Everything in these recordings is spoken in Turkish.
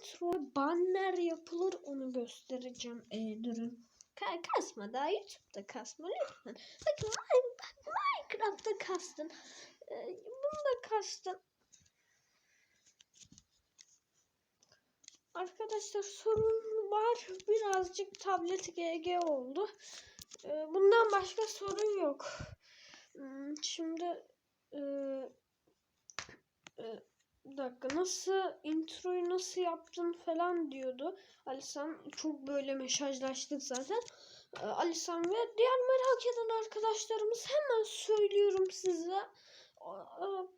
intro banner yapılır onu göstereceğim. Ee, durun. Ka- kasma daha YouTube'da kasma lütfen. Bakın bak, Minecraft'ta kastın. Ee, bunu da kastın. Arkadaşlar sorun var. Birazcık tablet GG oldu. Ee, bundan başka sorun yok. Hmm, Şimdi e, e, bir dakika nasıl introyu nasıl yaptın falan diyordu. Alisan çok böyle mesajlaştık zaten. Ee, Alisan ve diğer merak eden arkadaşlarımız hemen söylüyorum size.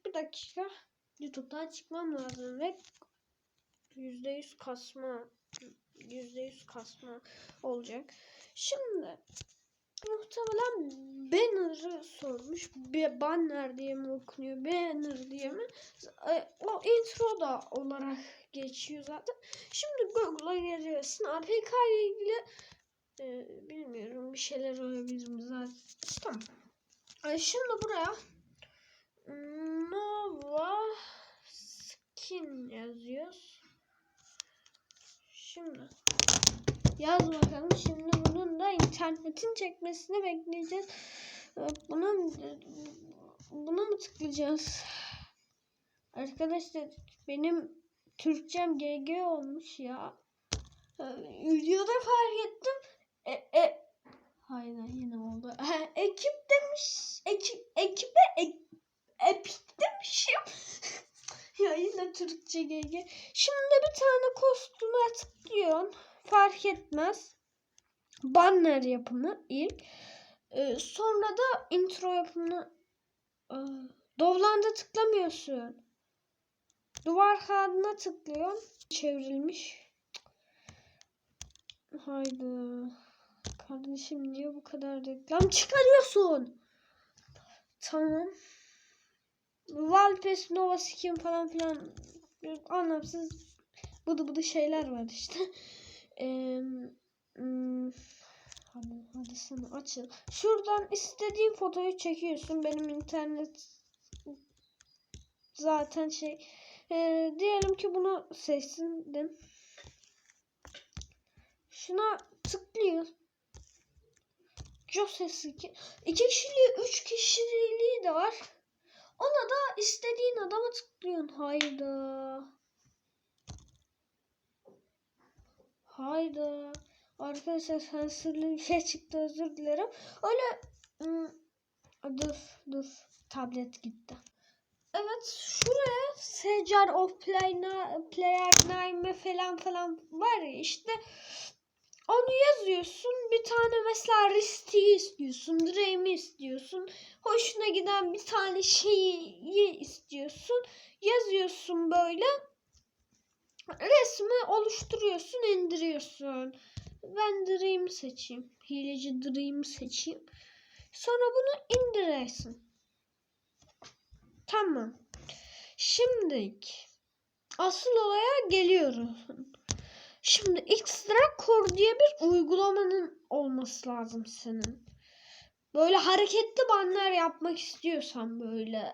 Bir dakika. YouTube'dan çıkmam lazım ve %100 kasma %100 kasma olacak. Şimdi muhtemelen banner'ı sormuş. Bir banner diye mi okunuyor? Banner diye mi? E, O intro da olarak geçiyor zaten. Şimdi Google'a giriyorsun. APK ile ilgili e, bilmiyorum bir şeyler olabilir mi zaten. Tamam. E, şimdi buraya Nova Skin yazıyoruz. Şimdi yaz bakalım. Şimdi bunun da internetin çekmesini bekleyeceğiz. Bunun buna mı tıklayacağız? Arkadaşlar benim Türkçem GG olmuş ya. Ee, Videoda fark ettim. E, e, hayır yine oldu. ekip demiş. Ekip, ekibe ek, epik demişim. ya yine Türkçe GG. Şimdi bir tane kostüme tıklıyorsun. Fark etmez. Banner yapımı ilk. Ee, sonra da intro yapımını Aa, Dovlan'da tıklamıyorsun. Duvar kağıdına tıklıyorsun. Çevrilmiş. Haydi. Kardeşim niye bu kadar reklam çıkarıyorsun? Tamam. Valpes, Nova Skin falan filan anlamsız bıdı bıdı şeyler var işte. Hmm, hadi, hadi sana açıl. Şuradan istediğin fotoyu çekiyorsun. Benim internet zaten şey. Eee, diyelim ki bunu seçsin. Şuna tıklıyor. Joseph iki, iki kişiliği, üç kişiliği de var. Ona da istediğin adama tıklıyorsun. Hayda. Hayda. Arkadaşlar sansürlü bir şey çıktı özür dilerim. Öyle hmm, dur dur tablet gitti. Evet şuraya Secar of Play Player Name falan falan var ya işte onu yazıyorsun. Bir tane mesela Risty'yi istiyorsun. Dream'i istiyorsun. Hoşuna giden bir tane şeyi istiyorsun. Yazıyorsun böyle. Resmi oluşturuyorsun, indiriyorsun. Ben Dream'i seçeyim. Hileci Dream'i seçeyim. Sonra bunu indirirsin. Tamam. Şimdi asıl olaya geliyoruz. Şimdi Extra Core diye bir uygulamanın olması lazım senin. Böyle hareketli banner yapmak istiyorsan böyle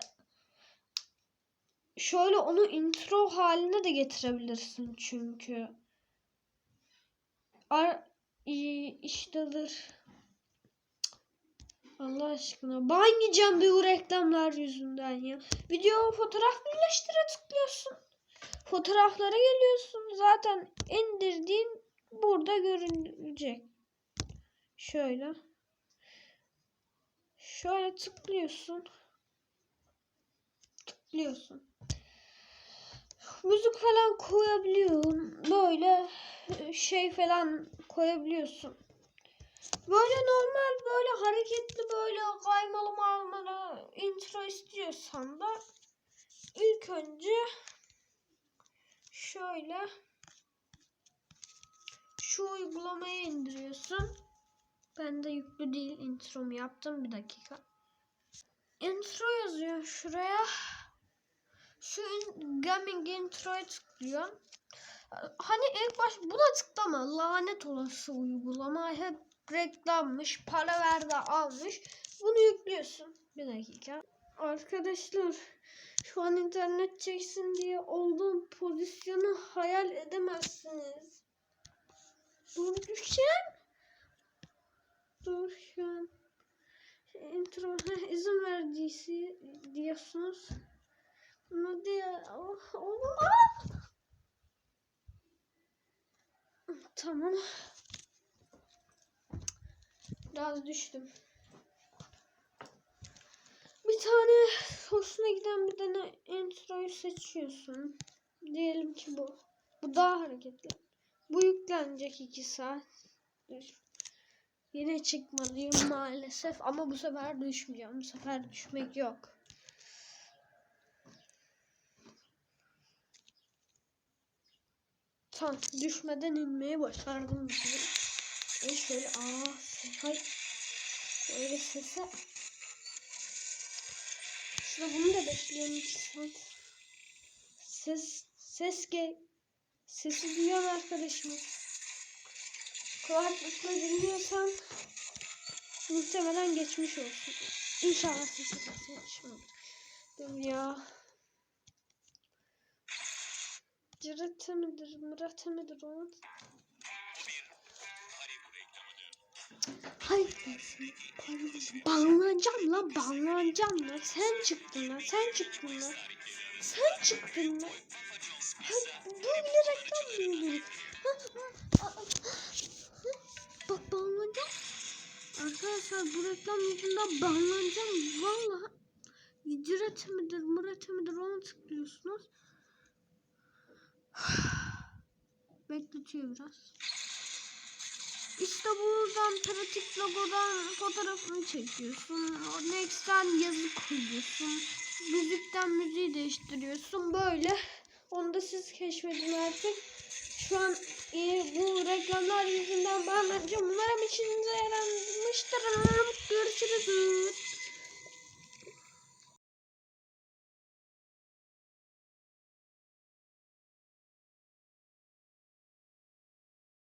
şöyle onu intro haline de getirebilirsin çünkü. Ar iştedir. Allah aşkına. Yiyeceğim bir bu reklamlar yüzünden ya. Video fotoğraf birleştire tıklıyorsun. Fotoğraflara geliyorsun. Zaten indirdiğin burada görünecek. Şöyle. Şöyle tıklıyorsun. Tıklıyorsun. Müzik falan koyabiliyorsun. Böyle şey falan koyabiliyorsun. Böyle normal böyle hareketli böyle kaymalı malmalı intro istiyorsan da ilk önce şöyle şu uygulamayı indiriyorsun. Ben de yüklü değil intromu yaptım bir dakika. Intro yazıyor şuraya. Şu in- gaming intro'ya tıklıyorsun. Hani ilk baş buna tıklama. Lanet olası uygulama. Hep reklammış. Para ver de almış. Bunu yüklüyorsun. Bir dakika. Arkadaşlar Şu an internet çeksin diye olduğum pozisyonu hayal edemezsiniz. Dur düşen. Dur şu an. İntro izin verdiyse diyorsunuz. Bunu diye oh, olmaz. Tamam. Biraz düştüm. Bir tane hoşuna giden bir tane introyu seçiyorsun. Diyelim ki bu. Bu daha hareketli. Bu yüklenecek 2 saat. Yine çıkmalıyım maalesef ama bu sefer düşmeyeceğim. Bu sefer düşmek yok. Tamam düşmeden inmeyi başardım. bile. E şöyle aa hay öyle sese Şurada bunu da bekliyorum. Ses ses ge sesi duyuyor arkadaşım. Kulaklıkla dinliyorsan muhtemelen geçmiş olsun. İnşallah sesi geçmiş Dur ya. Cırıtı mıdır, mıratı mıdır onun? Hayır. Banlanacağım lan banlanacağım lan. Sen çıktın lan sen çıktın lan. Sen çıktın. Hayır, bu bile reklam değil. Bak banlanacağım. Arkadaşlar bu reklam yüzünden banlanacağım. Vallahi Cüret midir, muret midir onu tıklıyorsunuz. Bekletiyor biraz. İşte buradan pratik logodan fotoğrafını çekiyorsun. Next'ten yazı koyuyorsun. Müzikten müziği değiştiriyorsun. Böyle. Onu da siz keşfedin artık. Şu an e, bu reklamlar yüzünden ben Umarım işinize yaramıştır. Görüşürüz.